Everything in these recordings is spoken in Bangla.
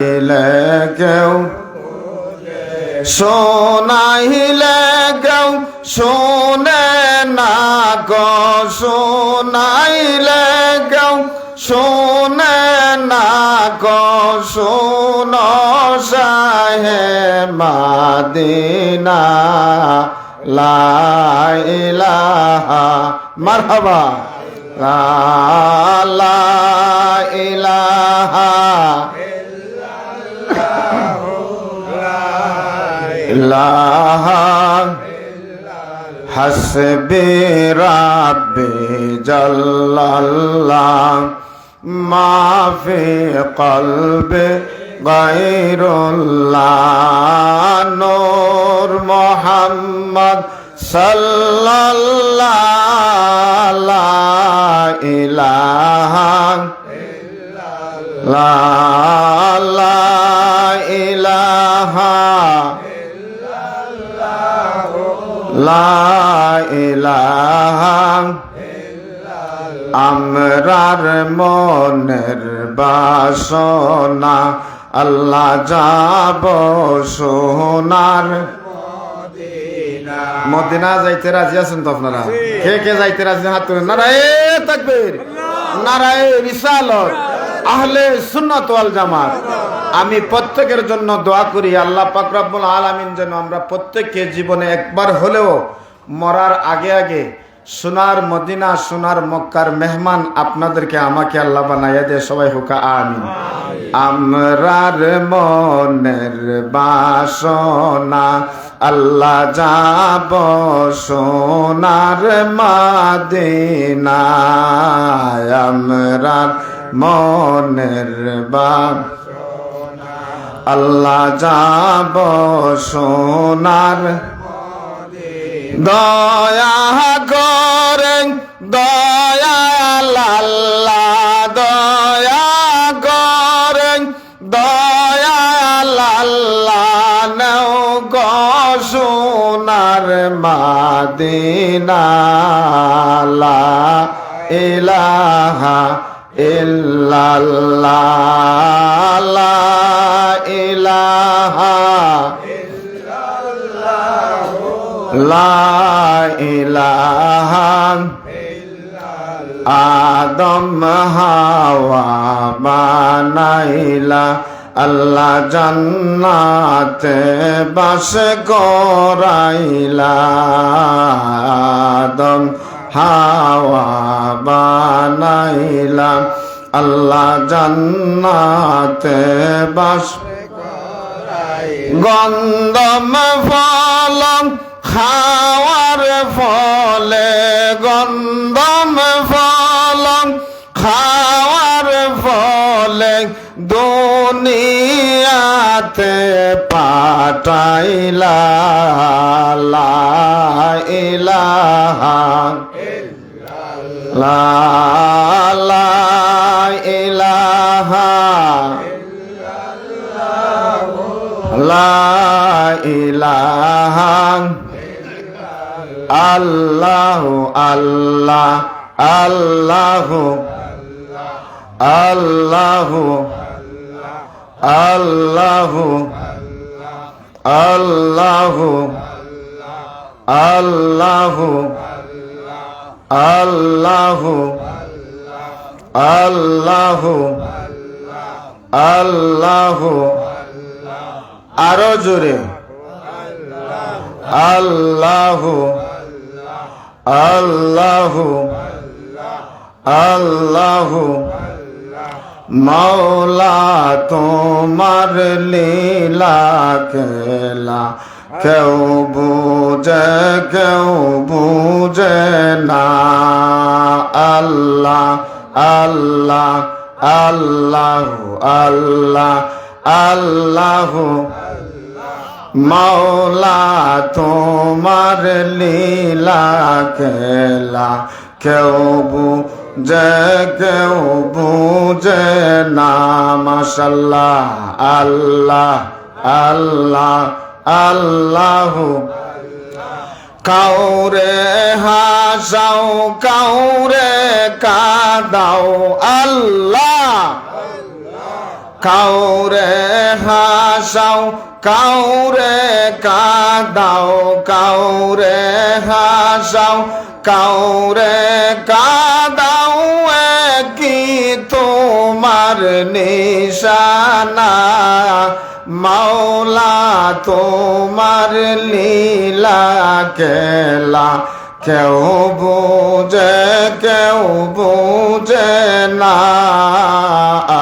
কেউ শোনাইলে কেউ শোনে না গো, শোনাইলে কেউ শোনে না গো, শোন সাহে মাদিনা। লাইলাহা মারহাবা। লা إله حسبي ربي جل الله ما في قلبي غير الله نور محمد صلى الله لا إله إلا الله আমরার মনের বাসনা আল্লাহ যাব সোনার। মদিনা যাইতে রাজি আছেন তো আপনারা? কে কে যাইতে রাজি? হাত তুলেন। নারায় তাকবীর। নারায় রিসালত। আহলে সুন্নাত ওয়াল জামাত। আমি প্রত্যেকের জন্য দোয়া করি আল্লাহ পাক রব্বুল আলামিন যেন আমরা প্রত্যেককে জীবনে একবার হলেও মরার আগে আগে সোনার মদিনা, সোনার মক্কার মেহমান আপনাদেরকে আমাকে আল্লাহ বানাইয়া দে সবাই হুকা, আমিন। আমরার মনের বাসনা, আল্লাহ যাব সোনার মাদিনা। আমরার মনের বা আল্লাহ যাব সোনার দয়া করেন দয়া লাল্লা দয়া করেন দয়া লাল্লা নৌ গোনার মাদিনালা ইলাহা ইল্লাল্লাহ ইলাহা লা ইলাহা আদম হাওয়া বানাইলা। আল্লাহ জান্নাতে বাস করাইলা। আদম হাওয়া বানাইলা। আল্লাহ জান্নাতে বাস গন্ধম ফলম গন্ধম ফলম খাওয়ার ফলে দুনিয়াতে পাঠাইলা ইলাহা লা ইলাহা লা ইলাহা আল্লাহ আল্লাহ আল্লাহ আল্লাহ আল্লাহ আল্লাহ আল্লাহ আল্লাহ আল্লাহ আল্লাহ আরও জোরে আল্লাহ আল্লাহ আল্লাহ মৌলা তোমার লীলা খেলা কেউ বুঝে কেউ বুঝে না। আল্লাহ আল্লাহ আল্লাহ আল্লাহ আল্লাহ মৌলা তোমার লীলা খেলা। কেউ বুঝে কেউ বুঝে না মাসাল্লাহ আল্লাহ আল্লাহ আল্লাহ। কাউরে হাসাও, কাউরে কাদাও, আল্লাহ। কাউরে হাসাও, কাউরে কাদাও, কাউরে হাসাও, কাউরে কাদাও কি তোমার নিশানা। মাওলা তোমার লীলা কেলা কেউ বুঝে কেউ বুঝে না।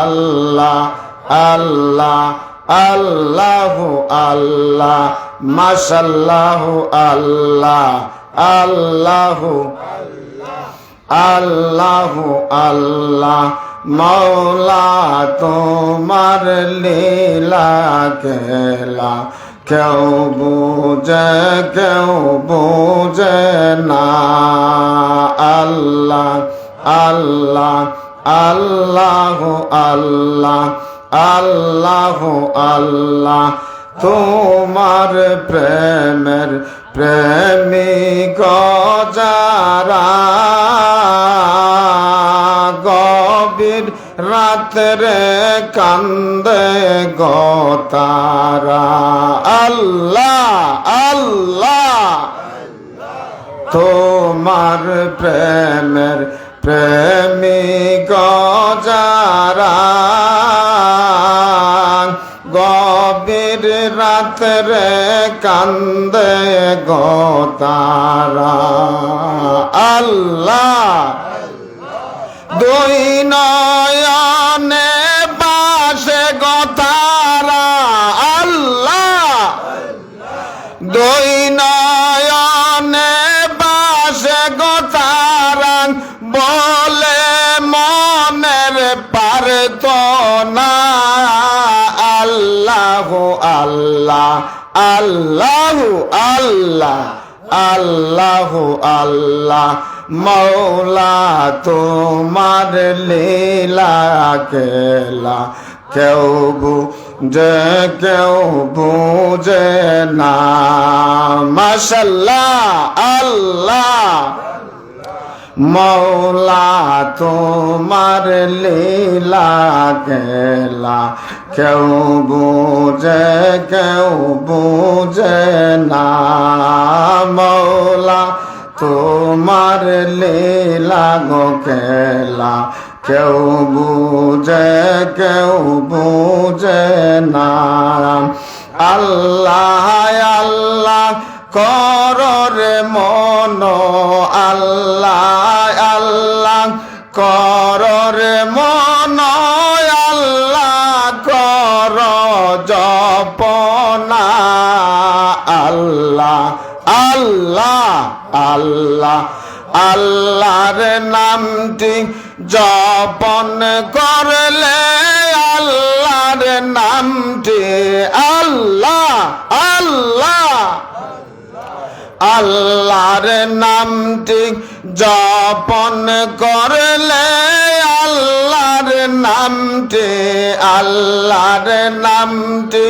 আল্লাহ আল্লাহ আল্লাহ আল্লাহ মাসাল্লাহ আল্লাহ আল্লাহ আল্লাহ আল্লাহ, মৌলা তোমার লীলা কেলা কেউ বুঝে কেউ বুঝে না। আল্লাহ আল্লাহ আল্লাহ আল্লাহ আল্লাহ আল্লাহ, তোমার প্রেমের প্রেমিক যারা গভীর রাত্রে কান্দে গতারা আল্লাহ আল্লাহ, তোমার প্রেমের প্রেমিক যারা গভীর রাত্রে কান্দে গতারা আল্লাহ দুই নয়নে আল্লাহ আল্লাহ আল্লাহ আল্লাহ আল্লাহ আল্লাহ। মৌলা তোমার লীলা কেলা কেউ বুঝে কেউ বুঝে না। মাসাল্লাহ আল্লাহ। মৌলা তোমার লীলা কেলা কেউ বুঝে কেউ বুঝে না। মৌলা তোমার লীলা গো কেলা কেউ বুঝে কেউ বুঝে না। আল্লাহ আল্লাহ করর মন। আল্লাহ আল্লাহ করর মন। আল্লাহ আল্লাহ আল্লাহ। আল্লাহর নামটি জপন করলে আল্লাহর নামটি আল্লাহ আল্লাহ। আল্লাহর নামটি জপন করলে আল্লাহর নামটি আল্লাহর নামটি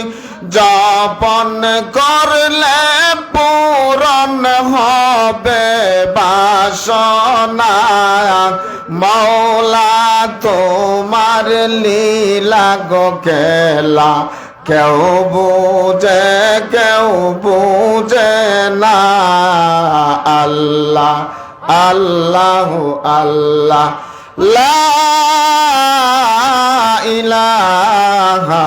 জপন করলে পূরণ হবে বাসনা। মৌলা, তোমার লীলা গো কেলা কেউ বুঝে কেউ বুঝে না। আল্লাহ আল্লাহ আল্লাহ। লা ইলাহা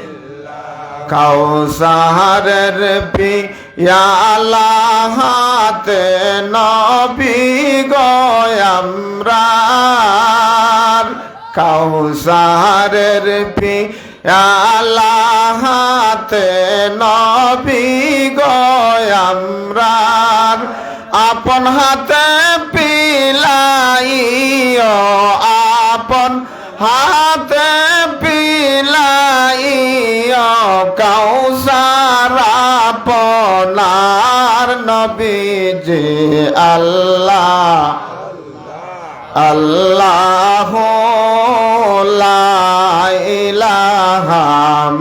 কাউসারের পিয়ালাহাতে নবী গয়ামরার কাউসারের পিয়ালাহাতে নবী গয়ামরার আপন হাতে নবীজি আল্লাহ। আল্লাহ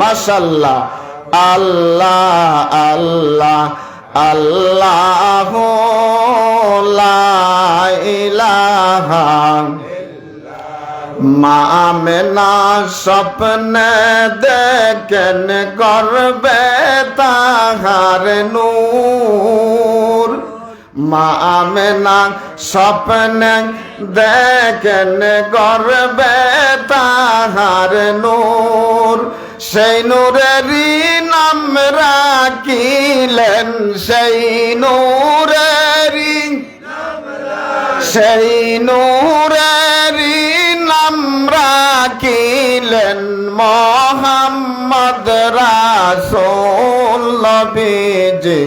মাশাল্লাহ। আল্লাহ আল্লাহ আল্লাহ মামেনা স্বপ্নে দেখেন গর্বে তাহার নূর। মামেনা স্বপ্নে দেখেন গর্বে তাহার নূর। সেই নূরেরই নাম রাখিলেন, সেই নূরেরই সেই নূরেরই নাম রাখিলেন মোহাম্মদ রাসূল নবীজি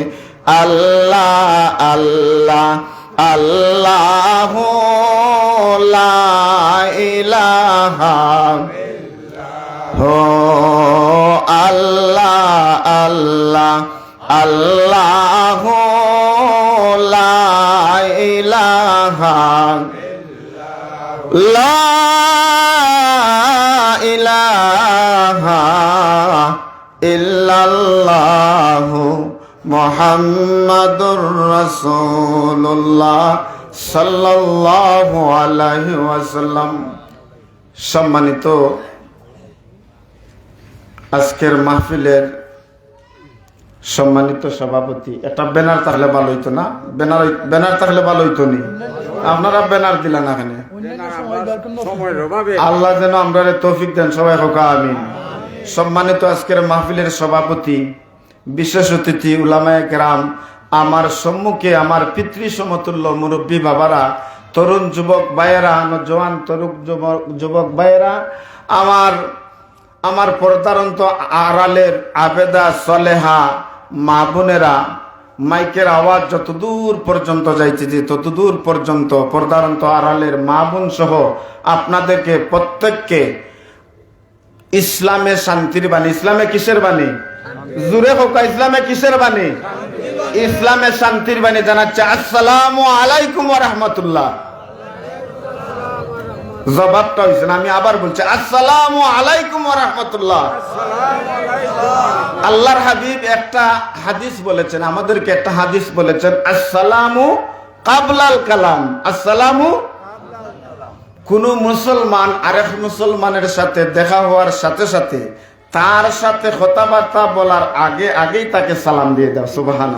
আল্লাহ আল্লাহ আল্লাহ ইলাহা আল্লাহ আল্লাহ আল্লাহ ইলাহা লা মুহাম্মাদুর রাসূলুল্লাহ সাল্লাল্লাহু ওয়াসাল্লাম। সম্মানিত আজকের মাহফিলের সম্মানিত সভাপতি একটা ব্যানার থাকলে ভালো হইতো না? ব্যানার ব্যানার থাকলে ভালো হইতো নি? আপনারা ব্যানার দিলেন এখানে আল্লাহ যেন আমরা তৌফিক দেন, সবাই হোক, আমিন। সম্মানিত আজকের মাহফিলের সভাপতি বিশেষ অতিথি, উলামায়ে কেরাম, আমার সম্মুখে আমার পিতৃ সমতুল্য মুরব্বী বাবারা, তরুণ যুবক ভাইয়েরা জওয়ান তরুণ যুবক যুবক ভাইয়েরা, আমার আমার পর্দারন্ত আড়ালের আবেদা সলেহা মা বোনেরা, মাইকের আওয়াজ যত দূর পর্যন্ত যাইছে যে তত দূর পর্যন্ত পর্দারন্ত আড়ালের মা বোন সহ আপনাদেরকে প্রত্যেককে ইসলামে শান্তির বাণী, ইসলামে কিসের বাণী? জুড়ে হোক, ইসলামে কিসের বাণী? ইসলামে শান্তির বাণী জানাচ্ছে। আসসালামু আলাইকুম রহমতুল্লাহ। জবাবটা হয়েছে আমি আবার বলছি, আসসালামু আলাইকুম রহমতুল্লাহ। আল্লাহর হাবিব একটা হাদিস বলেছেন, আমাদেরকে একটা হাদিস বলেছেন, আসসালামু কাবলাল কালাম। আসসালামু কোন মুসলমান আরেক মুসলমানের সাথে দেখা হওয়ার সাথে সাথে তার সাথে কথাবার্তা বলার আগে আগেই তাকে সালাম দিয়ে দাও সুবাহান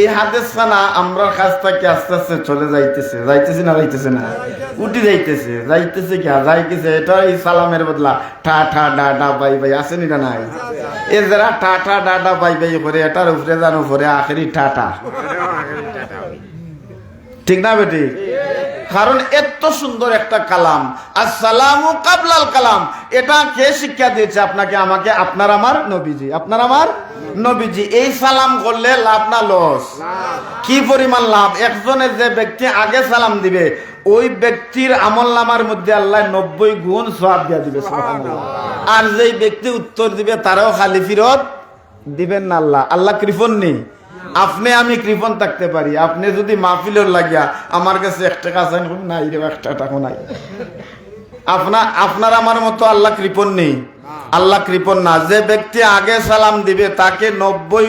এই হাদিস খানা আমরা কাছ থেকে আস্তে আস্তে চলে যাইতেছে। যাইতেছে না যাইতেছে না? উঠে যাইতেছে। যাইতেছে কি যাইতেছে এটা এই সালামের বদলা। ঠা ঠা, ডা ডা, বাই বাই, আসেনি না নাই? এ যারা ঠা ঠা, ডা ডা, বাই বাই করে, এটার উপরে জানো, উপরে আখেরি ঠা ঠা। ঠিক না বেটি? কারণ এত সুন্দর একটা কালাম। আসসালামু কাবলাল কালাম। এটা কে শিক্ষা দিয়েছে আপনাকে? আমাকে আপনার আমার নবীজি। আপনার আমার নবীজি। এই সালাম করলে লাভ না লস? কি পরিমাণ লাভ? একজনের যে ব্যক্তি আগে সালাম দিবে, ওই ব্যক্তির আমল নামার মধ্যে আল্লাহ নব্বই গুণ সব দিয়া দিবে আর যেই ব্যক্তি উত্তর দিবে, তারাও খালি ফিরত দিবেন না আল্লাহ। আল্লাহ কৃপন নেই। আপনি, আমি কৃপন থাকতে পারি। আপনি যদি মাহফিলের লাগিয়া আমার কাছে এক টাকা আছেন নাই রে এক টাকা নাই। আপনার আপনার আমার মতো আল্লাহ কৃপন নেই। আল্লাহ কৃপন না। যে ব্যক্তি আগে সালাম দিবে, তাকে নব্বই